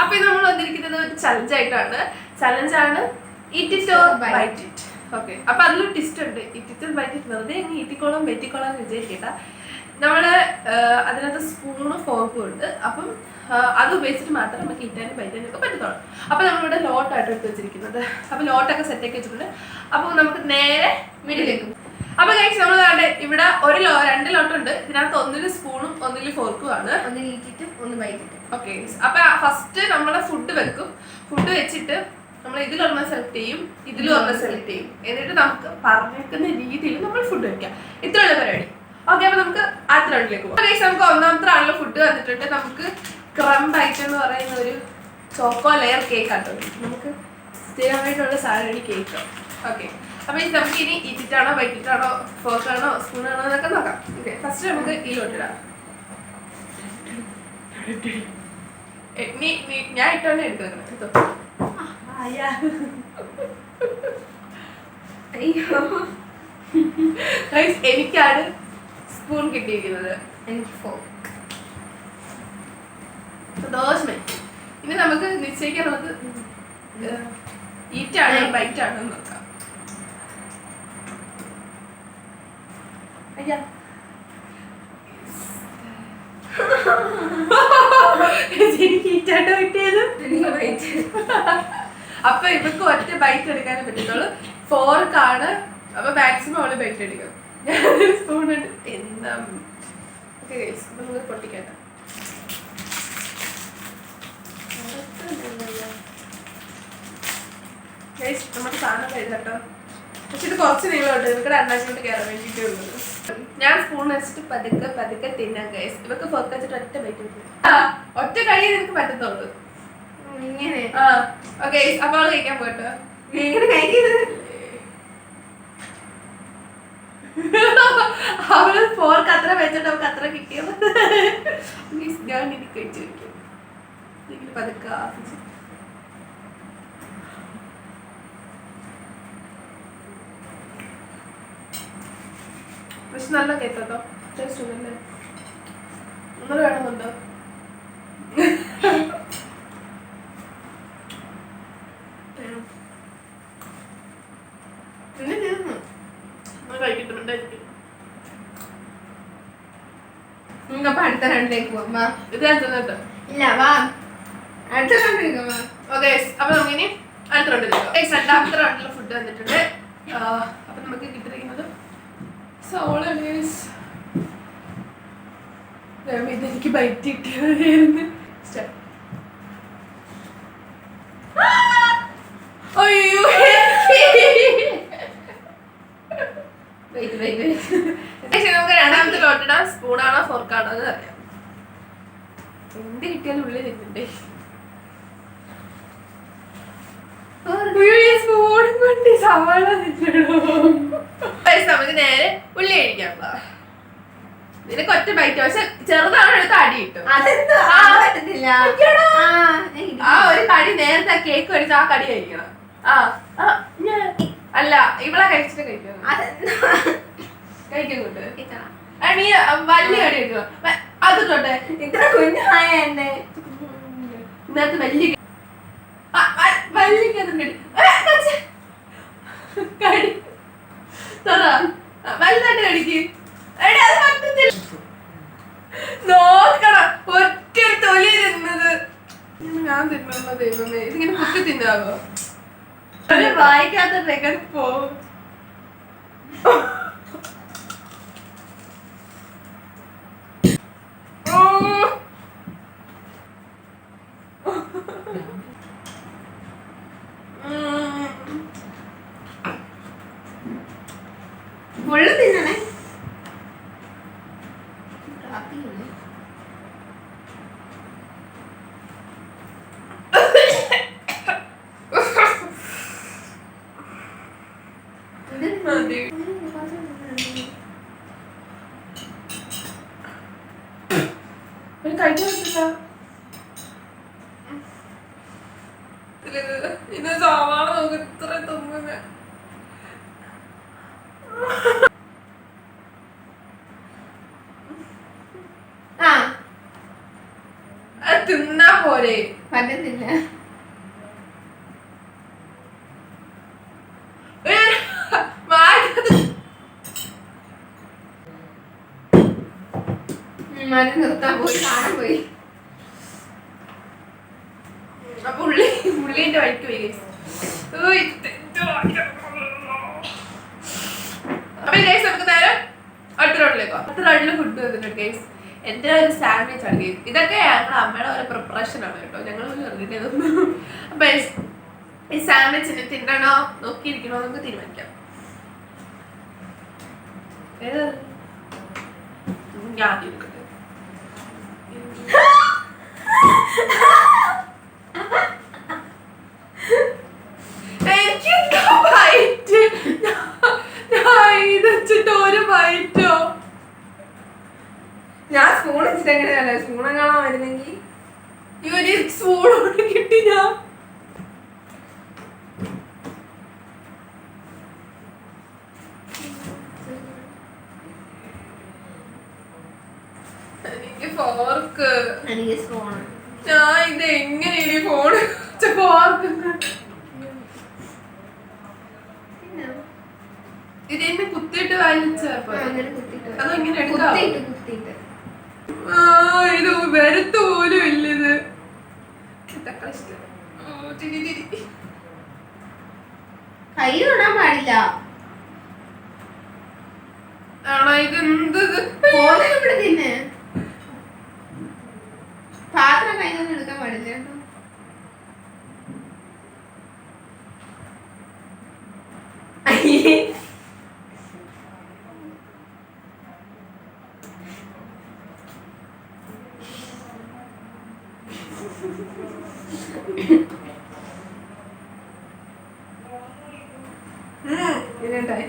അപ്പൊ ഇത് നമ്മൾ വന്നിരിക്കുന്നത് ഒരു ചലഞ്ച് ആയിട്ടാണ്. ചലഞ്ച് ആണ് it or bite it okay അപ്പൊ അതിലൊരു ടിസ്റ്റ് ഉണ്ട്. ഇറ്റ് ഇറ്റ് ബൈറ്റ് ഇറ്റ് വെറുതെ അങ്ങ് ഈറ്റിക്കോളം വെറ്റിക്കോളം എന്ന് വിചാരിക്കട്ട നമ്മൾ അതിനകത്ത് സ്പൂണും ഫോർക്കും ഉണ്ട്. അപ്പം അത് ഉപയോഗിച്ചിട്ട് മാത്രം നമുക്ക് ഈറ്റാനും ബൈറ്റാനും ഒക്കെ പറ്റത്തുള്ളൂ. അപ്പൊ നമ്മളിവിടെ ലോട്ടായിട്ട് എടുത്ത് വെച്ചിരിക്കുന്നത്. അപ്പൊ ലോട്ടൊക്കെ സെറ്റ് ആക്കി വെച്ചിട്ടുണ്ട്. അപ്പൊ നമുക്ക് നേരെ മിഡിലേക്ക് അപ്പൊ കഴിച്ച് നമ്മൾ കണ്ടെ ഇവിടെ ഒരു ലോ രണ്ട് ലോട്ടുണ്ട് ഇതിനകത്ത് ഒന്നിൽ സ്പൂണും ഒന്നിൽ ഫോർക്കും ആണ് ഒന്ന് നീറ്റിട്ട് ഒന്ന് വൈകിട്ടും. ഓക്കെ അപ്പൊ ഫസ്റ്റ് നമ്മുടെ ഫുഡ് വെക്കും. ഫുഡ് വെച്ചിട്ട് നമ്മൾ ഇതിലൊരെണ്ണം സെലക്ട് ചെയ്യും ഇതിലും ഒന്ന് സെലക്ട് ചെയ്യും. എന്നിട്ട് നമുക്ക് പറഞ്ഞേക്കുന്ന രീതിയിൽ നമ്മൾ ഫുഡ് വെക്കാം. ഇത്രയുള്ള പരിപാടി. ഓക്കെ അപ്പൊ നമുക്ക് അടുത്ത റൗണ്ടിലേക്ക് പോകാം. ഗൈസ് നമുക്ക് ഒന്നാമത്തെ റൗണ്ടിൽ ഫുഡ് വന്നിട്ടുണ്ട്. നമുക്ക് ക്രംബ് ഐറ്റം എന്ന് പറയുന്ന ഒരു ചോക്കോ ലെയർ കേക്ക് ആട്ടോ നമുക്ക് സ്ഥിരമായിട്ടുള്ള സാധനം കേക്ക് ഓക്കെ അപ്പൊ ഇത് നമുക്ക് ഇനി ഇറ്റിട്ടാണോ വൈറ്റിട്ടാണോ ഫോർക്കാണോ സ്പൂണാണോ എന്നൊക്കെ നോക്കാം. ഓക്കെ ഫസ്റ്റ് നമുക്ക് ഈ നീ നീ ഞാൻ ഇട്ടോണ്ട് എടുക്കുന്നത് എടുത്തോ. എനിക്കാണ് സ്പൂൺ കിട്ടിയിരിക്കുന്നത്. എനിക്ക് ഫോർ. ദോശമേ ഇനി നമുക്ക് നിശ്ചയിക്കാൻ ഈറ്റാണോ ബൈറ്റ് ആണോ നോക്കാം. കിട്ടിയത് ബൈറ്റ് അപ്പൊ ഇവർക്ക് ഒറ്റ ബൈറ്റ് എടുക്കാനേ പറ്റത്തുള്ളൂ. ഫോർക്കാണ് അപ്പൊ മാക്സിമം അവൾ ബൈറ്റ് എടുക്കും. ഞാൻ സ്പൂൺ എടുത്ത് എന്താ പൊട്ടിക്കട്ടെ നമ്മുടെ സാധനം എഴുതട്ടോ പക്ഷെ ഇത് കുറച്ച് നീളമുണ്ട്. നിങ്ങളുടെ അണ്ണാച്ചോട്ട് കയറാൻ വേണ്ടിയിട്ടേ ഉള്ളത് ഞാൻ സ്പൂൺ വെച്ചിട്ട് പതുക്കെ പതുക്കെ തിന്നാം ഗൈസ് ഇവക്ക് ഫോക്ക് വെച്ചിട്ട് ഒറ്റ പറ്റും ഒറ്റ കഴിയേ നിനക്ക് പറ്റത്തുള്ളൂ. ഇങ്ങനെ. ആ ഓക്കെ അപ്പൊ അവൾ കഴിക്കാൻ പോട്ടോ ഇങ്ങനെ കഴിക്കുന്നത് അവൾ ഫോർക്ക് അത്ര വെച്ചിട്ട് അവൾക്ക് അത്ര കിട്ടിയത് ഞാൻ ഇനി കഴിച്ചു വെക്കും ഇങ്ങനെ പതുക്കെ ആസ്വദിച്ച് പക്ഷെ നല്ല കേട്ടോ. ടേസ്റ്റ് നിങ്ങൾ വേണമെന്നുണ്ടോ. പിന്നെ തീർന്നു അപ്പൊ അടുത്ത രണ്ടിലേക്ക് പോകാം വാ. ഇത് ഇല്ല വാ. അടുത്ത റൗണ്ടിലേക്ക് വാ. ഓക്കെ അപ്പൊ നമുക്കിനി അടുത്ത രണ്ടിലേക്ക് രണ്ടാമത്തെ ഫുഡ് വന്നിട്ടുണ്ട്. അപ്പൊ നമുക്ക് കിട്ടിയിരിക്കുന്നത് സോള ഗൈസ് ഇത് എനിക്ക് ബൈറ്റ് കിട്ടിയതായിരുന്നു. Start. അയ്യോ. നമുക്ക് രണ്ടാമത്തെ ലോട്ടിടാം സ്പൂണാണോ ഫോർക്കാണോ എന്ന് അറിയാം. എന്ത് കിട്ടിയാലും ഉള്ളിൽ നിൽക്കണ്ടേ? കൊണ്ട് സവാള നമുക്ക് നേരെ ഉള്ളി കഴിക്കാം വാ. നിനക്ക് ഒറ്റ ബൈറ്റ് പക്ഷെ ചെറുതാണ് എടുത്ത് അടി കിട്ടും? ആ. ഒരു കടി നേരത്തെ കേക്ക് കഴിച്ച് ആ കടി കഴിക്കണം. ആ അല്ല ഇവിടെ കഴിച്ചിട്ട് കഴിക്കണം? കഴിക്കും കഴിക്കാൻ കൂട്ട് നീ വലിയ കടി എടുക്കുക വ- അത് തൊട്ടെ. ഇത്ര കുഞ്ഞായ എന്നെ. ഇന്നത്തെ വലിയ ആ, വ- വലിയ കടി ആ, കടിച്ച്. കടി തുറ ആ, വലുതായിട്ട് കടിക്ക് എടി അത് പറ്റത്തില്ല നോക്കണം ഒറ്റ ഒരു തൊലി തിന്നത് ഞാൻ തിന്നണോ ദൈവമേ ഇതിങ്ങനെ കുത്തി തിന്നാവോ ഒരു വായിക്കാത്ത രകൻ പോ ഫുള്ള് തിന്നണേ കാപ്പിയില്ലേ? ഇത് മതി. ഒരു ഇതിൽ സവാള നോക്ക് ഇത്ര അത് തിന്നാ പോരെ. പറ്റത്തില്ല മതി നിർത്താൻ പോയി കാണാൻ പോയി. അപ്പൊ ഉള്ളി ഉള്ളിന്റെ വഴിക്ക് പോയി. അപ്പൊ ഗൈസ് നമുക്ക് നേരെ അടുത്ത റൗണ്ടിലേക്ക് പോകാം അടുത്ത റൗണ്ടിൽ ഫുഡ് വന്നിട്ടുണ്ട് ഗൈസ് എന്റെ ഒരു സാൻഡ്വിച്ച് ആണ് ഗൈസ് ഇതൊക്കെ ഞങ്ങളുടെ അമ്മയുടെ ഒരു പ്രിപ്പറേഷൻ ആണ് കേട്ടോ. ഞങ്ങൾ ഇതൊന്നും. അപ്പൊ ഈ സാൻഡ്വിച്ചിന് തിന്നണോ? നോക്കിയിരിക്കണോ നമുക്ക് തീരുമാനിക്കാം. ഞാൻ ആദ്യം എടുക്കട്ടെ എനിക്ക് ബൈറ്റ് ഞാൻ ഇത് വെച്ചിട്ട് ഒരു ബൈറ്റോ ഞാൻ വെച്ചിട്ട് എങ്ങനെയല്ല സ്പൂൺ കാണാൻ വരുന്നെങ്കിൽ ഇവർ സ്പൂണോട് കിട്ടി ഞാൻ. എനിക്ക് ഫോർക്ക്. എനിക്ക് സ്പൂൺ ഞാൻ ഇത് എങ്ങനെയാണ് ഈ ഫോൺ ഫോർക്ക് ഇത് എന്നെ കുത്തിയിട്ട് വലിച്ച അങ്ങനെ കുത്തിയിട്ട് അതോ ഇങ്ങനെ എടുക്കാവോ? ആ, ഇത് വരത്ത് പോലും ഇല്ലിത്. കൈ തൊടാൻ പാടില്ല. ആണോ ഇത് എന്ത് ഇത്? പോലെ ഇവിടെ തിന്നെ പാത്രം കൈകൊന്നും എടുക്കാൻ പാടില്ല. കേട്ടോ ഉം, ഇതിനുണ്ടായി.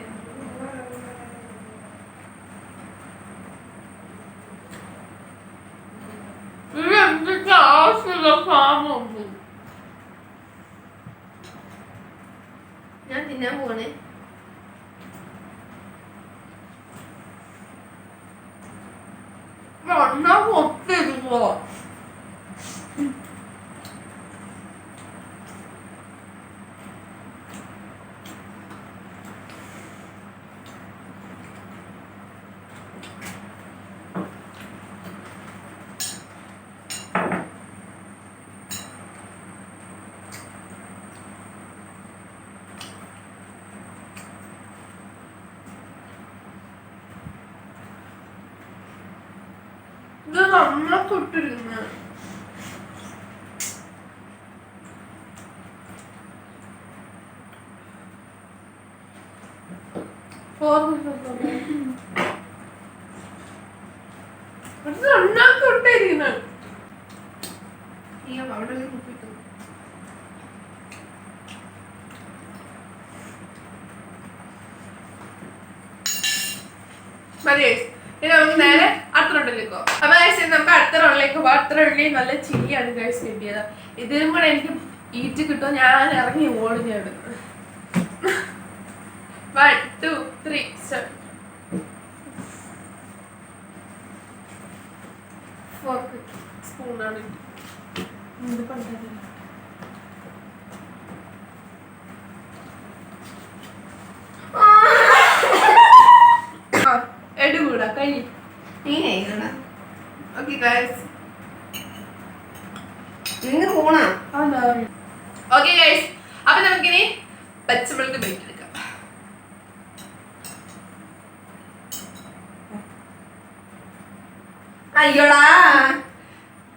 ഇത് നന്നാക്കി ഇട്ടിരിക്കുന്നു ഈ അവിടെ കുപ്പിട്ടു മതി. ഇനി നമുക്ക് നേരെ അടുത്ത റൗണ്ടിലേക്ക് പോകാം അപ്പൊ guys, ഇനി നമുക്ക് അടുത്ത അടുത്ത റൗണ്ടിൽ നല്ല ചിരിയാണ് ഗൈസ് കിട്ടിയത്. ഇതിലും കൂടെ എനിക്ക് ഈറ്റ് കിട്ടുമോ ഞാൻ ഇറങ്ങി ഓടി ഞാൻ. വൺ ടു ത്രീ ഫോർക്ക് സ്പൂണാണ് പണ്ടല്ല എടുകൂടാ കഴി നീ കഴിക്കണ ഓക്കെ ഗൈസ് നിങ്ങൾ പോണാ ഓക്കെ ഗൈസ് അപ്പൊ നമുക്കിനി പച്ചമുളക് ബ്രേക്ക് എടുക്കാം. അയ്യോടാ.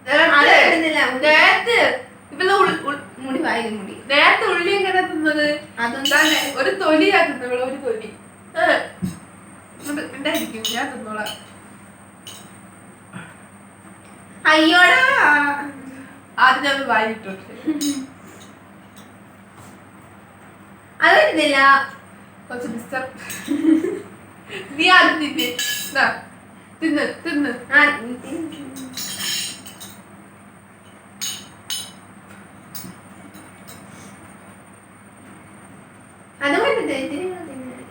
അത് നേരത്തെ. ഇവൾ മുടി മുടി. നേരത്തെ ഉള്ളി എങ്ങനെ തിന്നത്? ഒരു തൊലിയാ ഒരു തൊലി. ഉണ്ടായിരിക്കും ഞാൻ തിന്നോളാം. അയ്യോടാ. ആദ്യം ഞാൻ വായിട്ടോട്ടെ അത് ഇടുന്നില്ല കുറച്ച് ഡിസ്റ്റർബ് നീ ആദ്യം തിന്നെ. തിന്ന് തിന്ന്. ആ, ഇത്തിരി തിന്ന്.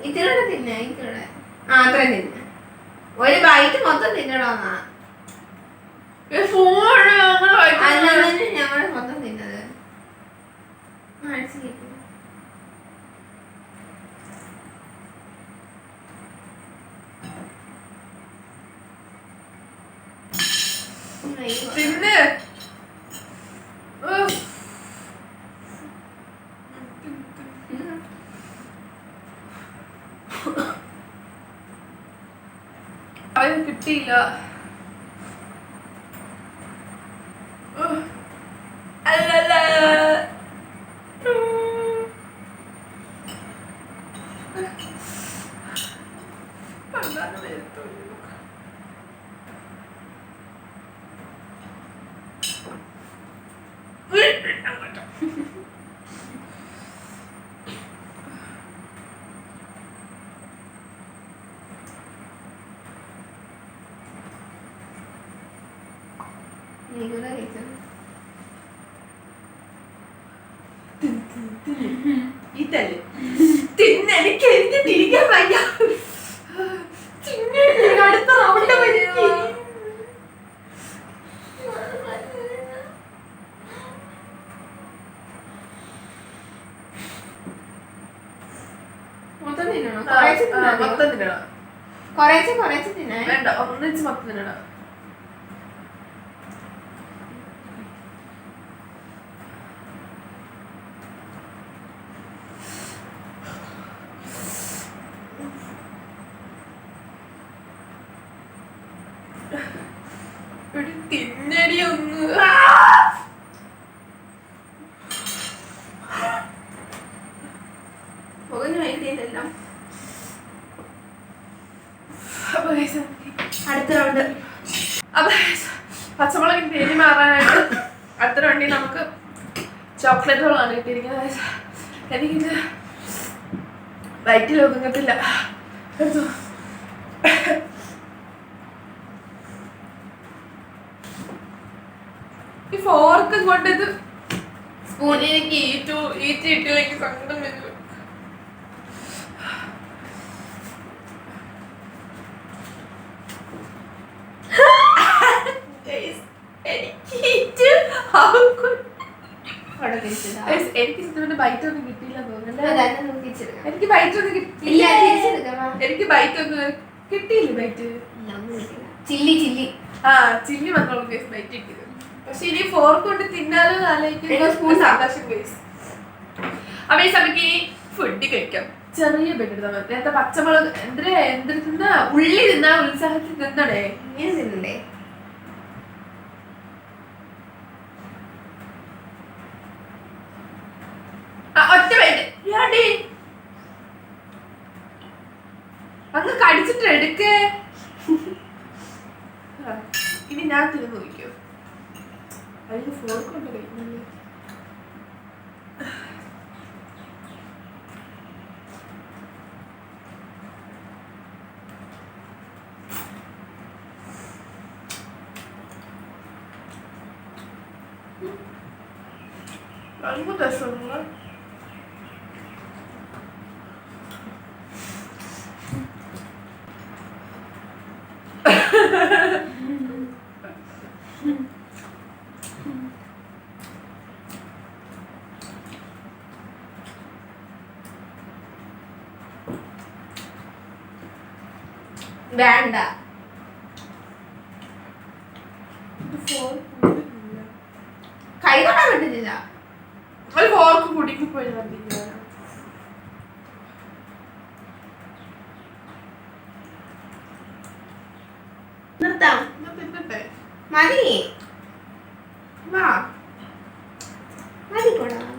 ഇത്തിരി ആ അത്രയും തിന്ന. ഒരു ബൈറ്റ് മൊത്തം തിന്നണോന്നാ? അവന് കിട്ടിയില്ല ഉഫ്. അല്ലല്ല. ഇതല്ലേ തിന്നെനിക്ക് എനിക്ക് തിരിക്കാൻ വയ്യ. തിന്നെ അടുത്ത റൗണ്ട് വരിക മൊത്തം തിന്നണോ? തിന്നാ? മൊത്തം തിന്നണം. കുറേശ്ശെ കുറേശ്ശെ തിന്നേ വേണ്ട ഒന്നിച്ച് മൊത്തം തിന്നണം ഒരു തിന്നടി ഒന്ന് അടുത്ത റൗണ്ട് അപ്പൊ പച്ചമുളക് എരി മാറാനായിട്ട് അടുത്ത റൗണ്ടിൽ നമുക്ക് ചോക്ലേറ്റുകളാണ് കിട്ടിയിരിക്കുന്നത്. എനിക്കിത് വയറ്റിൽ ഒതുങ്ങത്തില്ല. ഈ ഫോർക്കും കൊണ്ട് ഇത് സ്പൂണിലേക്ക് ഈറ്റു ഈറ്റി ഇട്ടില്ലെങ്കിൽ സങ്കടം വരും Guys, എനിക്ക് ഈറ്റ് അവർക്ക് അവിടെ തിരിച്ചതാ Guys, എനിക്ക് ബൈറ്റ് ഒന്നും കിട്ടിയില്ല എനിക്ക് ബൈറ്റ് ഒന്നും കിട്ടിയില്ല എനിക്ക് ബൈറ്റ് ഒന്നും കിട്ടിയില്ല ബൈറ്റ് ചില്ലി ചില്ലി. ആ ചില്ലി മാത്രം കേസ് ബൈറ്റ് കിട്ടിയത്. പക്ഷെ ഇനി ഫോർക്ക് കൊണ്ട് തിന്നാലോ ആലോചിക്കുമ്പോൾ സന്തോഷം അപ്പൊ ഈ സമയത്ത് ഫുഡ് കഴിക്കാം. ചെറിയ ബെഡ് എടുത്താൽ മതി. നേരത്തെ പച്ചമുളക് എന്തിനാ എന്തിനു ഉള്ളി തിന്നാ ഉത്സാഹത്തിൽ ഇങ്ങനെ തിന്നണ്ടേ? ഒറ്റ ഞാടി അങ്ങ് കടിച്ചിട്ട് എടുക്ക്. ഇനി ഞാൻ തിന്നു നോക്കിയോ അതിന് ഫോർക്ക് കൊണ്ട് കഴിക്കുന്നില്ലേ നല്ല രസമുള്ള വേണ്ട. കൈ തൊടാൻ പറ്റുന്നില്ല. ഒരു ഫോർക്ക് കുടിക്ക് പോയി നിർത്താം. മതി. വാ. മതി കൂടാ.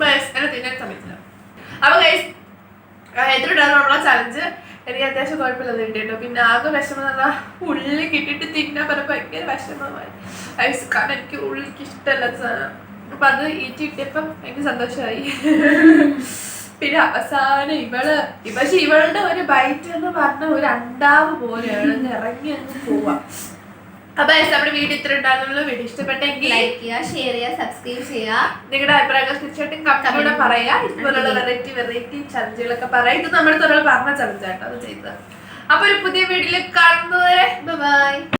ബസ് എന്നെ തിന്നാൻ സമയത്തില്ല അപ്പൊ ഗൈസ് എത്ര നമ്മളെ ചലഞ്ച് എനിക്ക് അത്യാവശ്യം കുഴപ്പമില്ലെന്ന് കിട്ടിയിട്ടോ പിന്നെ ആകെ വിഷമം എന്ന് പറഞ്ഞാൽ കിട്ടിയിട്ട് തിന്നാൻ പറഞ്ഞ ഭയങ്കര വിഷമമായി. ഐസ് കാരണം എനിക്ക് ഉള്ളിക്ക് ഇഷ്ടമല്ല അപ്പൊ അത് ഈറ്റ് കിട്ടിയപ്പം എനിക്ക് സന്തോഷമായി. പിന്നെ അവസാനം ഇവൾ പക്ഷെ ഇവളുടെ ഒരു ബൈറ്റ് എന്ന് പറഞ്ഞ ഒരു അണ്ടാവ് പോലെയാണ്. ഇറങ്ങി അങ്ങ് പോവാ. അപ്പൊ നമ്മുടെ വീഡിയോ ഇത്ര ഉണ്ടാകുന്നുള്ളൂ വീഡിയോ ഇഷ്ടപ്പെട്ടെങ്കിൽ ലൈക്ക് ചെയ്യുക ഷെയർ ചെയ്യുക സബ്സ്ക്രൈബ് ചെയ്യുക. നിങ്ങളുടെ അഭിപ്രായങ്ങൾ തീർച്ചയായിട്ടും കമന്റിലൂടെ പറയാ. ഇതുപോലുള്ള വെറൈറ്റി വെറൈറ്റി ചലഞ്ചുകളൊക്കെ പറയാം. ഇത് നമ്മുടെ തൊഴിൽ പറഞ്ഞ ചലഞ്ചാട്ടോ അത് ചെയ്തത്. അപ്പൊ ഒരു പുതിയ വീഡിയോയിൽ കാണുന്നവരെ ബൈ